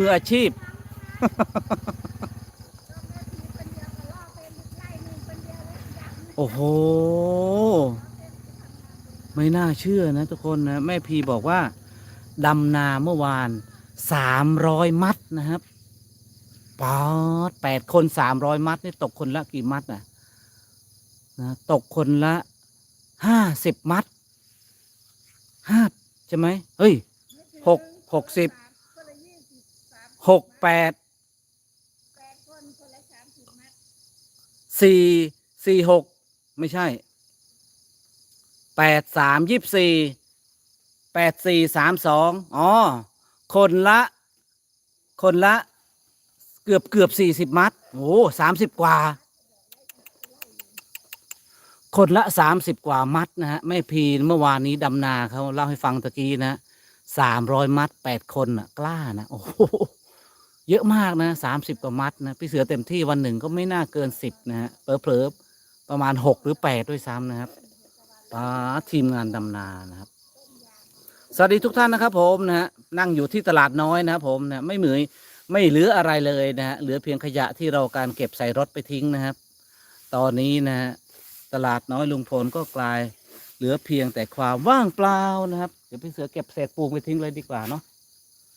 มืออาชีพ โอ้โห ไม่น่าเชื่อนะทุกคนนะ แม่พีบอกว่าดำนาเมื่อวานสามร้อยมัดนะครับปอดแปดคนสามร้อยมัดนี่ตกคนละกี่มัดนะนะตกคนละห้าสิบมัดห้าใช่ไหมเฮ้ยหกหกสิบ หกแปดสี่สี่หกไม่ใช่แปดสามยี่สี่แปดสี่สามสองอ๋อ คนละ คนละ เกือบเกือบสี่สิบมัด โอ้สามสิบกว่า คนละสามสิบกว่ามัดนะฮะแม่พีเมื่อวานนี้ดำนาเขาเล่าให้ฟังตะกี้นะสามร้อยมัดแปดคนนะกล้านะ โอ้ เยอะมากนะสามสิบกว่ามัดนะพี่เสือเต็มที่วันหนึ่งก็ไม่น่าเกินสิบนะฮะเผลอๆประมาณหกหรือแปดด้วยซ้ำนะครับป้าทีมงานดำนานะครับ สวัสดีทุกท่านนะครับ ผมนะฮะนั่งอยู่ที่ตลาดน้อยนะครับผมนะไม่เหมือไม่เหลืออะไรเลยนะฮะเหลือเพียงขยะที่เราการเก็บใส่รถไปทิ้งนะครับ ตอนนี้นะฮะตลาดน้อยลุงพลก็กลาย เหลือเพียงแต่ความว่างเปล่านะครับเดี๋ยวพี่เสือเก็บเศษปูนไปทิ้งเลยดีกว่าเนาะ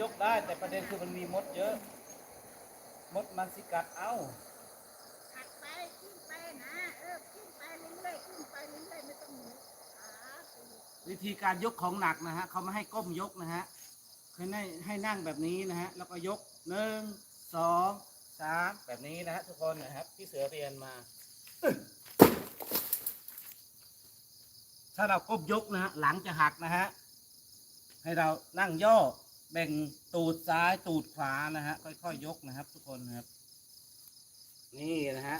ยกได้แต่ประเด็นคือมันมีมดเยอะ มดมันสิกัดเอาถัดไปขึ้นไปนะเออขึ้นไปเรื่อยๆขึ้นไปเรื่อยๆไม่ต้องหนีขาตีวิธีการยกของหนักนะฮะเขาไม่ให้ก้มยกนะฮะให้ให้ให้นั่งแบบนี้นะฮะแล้วก็ยกหนึ่งสองสามแบบนี้นะฮะทุกคนนะครับที่เสือเรียนมา ถ้าเราก้มยกนะฮะหลังจะหักนะฮะให้เรานั่งย่อ แบ่งตูดซ้ายตูดขวานะฮะค่อยๆยกนะครับ ทุกคนนะครับ นี่นะฮะ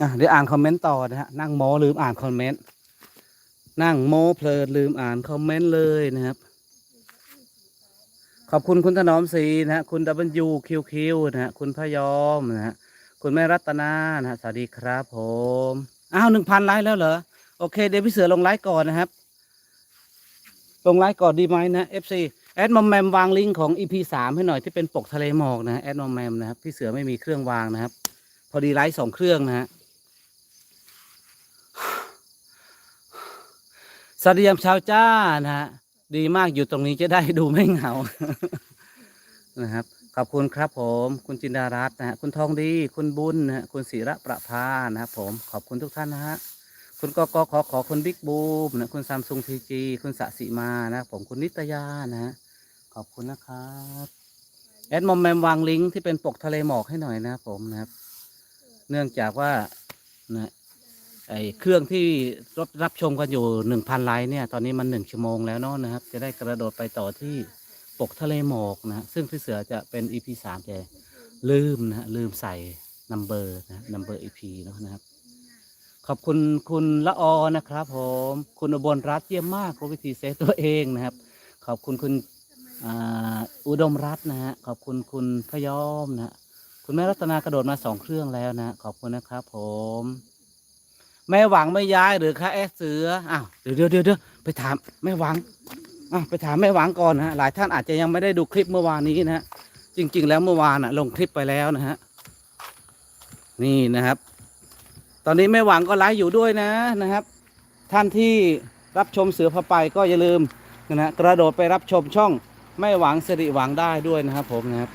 อะเดี๋ยวอ่านคอมเมนต์ต่อนะฮะนั่งโมลืมอ่านคอมเมนต์ นั่งโมเพลินลืมอ่านคอมเมนต์เลยนะครับ ขอบคุณคุณถนอมศรีนะฮะคุณดับเบิลยูคิวคิวนะฮะคุณพยอมนะฮะคุณแม่รัตนานะฮะสวัสดีครับผมอ้าวหนึ่งพันไลค์แล้วเหรอโอเคเดี๋ยวพี่เสือลงไลค์ก่อนนะครับ ลงไลค์ก่อนดีไหมนะ FC แอดมอมแมมวางลิงก์ของ EP สามให้หน่อยที่เป็นปกทะเลหมอกนะฮะแอดมอมแมมนะครับพี่เสือไม่มีเครื่องวางนะครับ พอดีไลฟ์สองเครื่องนะฮะ สวัสดียามเช้าจ้านะฮะดีมากอยู่ตรงนี้จะได้ดูไม่เหงา นะครับ ขอบคุณครับผม คุณจินดารัตน์นะฮะคุณทองดี คุณบุญนะฮะคุณศิระประภานะครับผมขอบคุณทุกท่านนะฮะคุณกกขอขอคุณบิ๊กบูมนะคุณซัมซุงทีจีคุณสะสิมานะครับผมคุณนิตยานะฮะขอบคุณนะครับแอดมอมแมมวางลิงก์ที่เป็นปกทะเลหมอกให้หน่อยนะครับผมนะครับ เนื่องจากว่านะ ไอเครื่องที่รถรับชมกันอยู่หนึ่งพันไลน์เนี่ย ตอนนี้มันหนึ่งชั่วโมงแล้วเนาะนะครับ จะได้กระโดดไปต่อที่ปกทะเลหมอกนะฮะซึ่งพี่เสือจะเป็น EP สามแต่ลืมนะฮะลืมใส่นัมเบอร์นะนัมเบอร์ EP เนาะนะครับ ขอบคุณคุณละออนะครับ ผม คุณอุบลรัตเยี่ยมมากรู้วิธีเซฟตัวเองนะครับ ขอบคุณคุณอุดมรัตนะฮะขอบคุณคุณพยอมนะฮะคุณแม่รัตนากระโดดมาสองเครื่องแล้วนะ ขอบคุณนะครับ ผม แม่หวังไม่ย้ายหรือคะแอเสืออ้าวเดี๋ยวเดี๋ยวเดี๋ยวไปถามแม่หวังอ้าวไปถามแม่หวังก่อนนะฮะหลายท่านอาจจะยังไม่ได้ดูคลิปเมื่อวานนี้นะฮะจริง ๆ แล้วเมื่อวานน่ะลงคลิปไปแล้วนะฮะนี่นะครับ ตอนนี้แม่หวังก็ไลฟ์อยู่ด้วยนะนะครับ ท่านที่รับชมเสือพาไปก็อย่าลืมนะฮะกระโดดไปรับชมช่องแม่หวังสิริหวังได้ด้วยนะครับผมนะครับ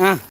อะ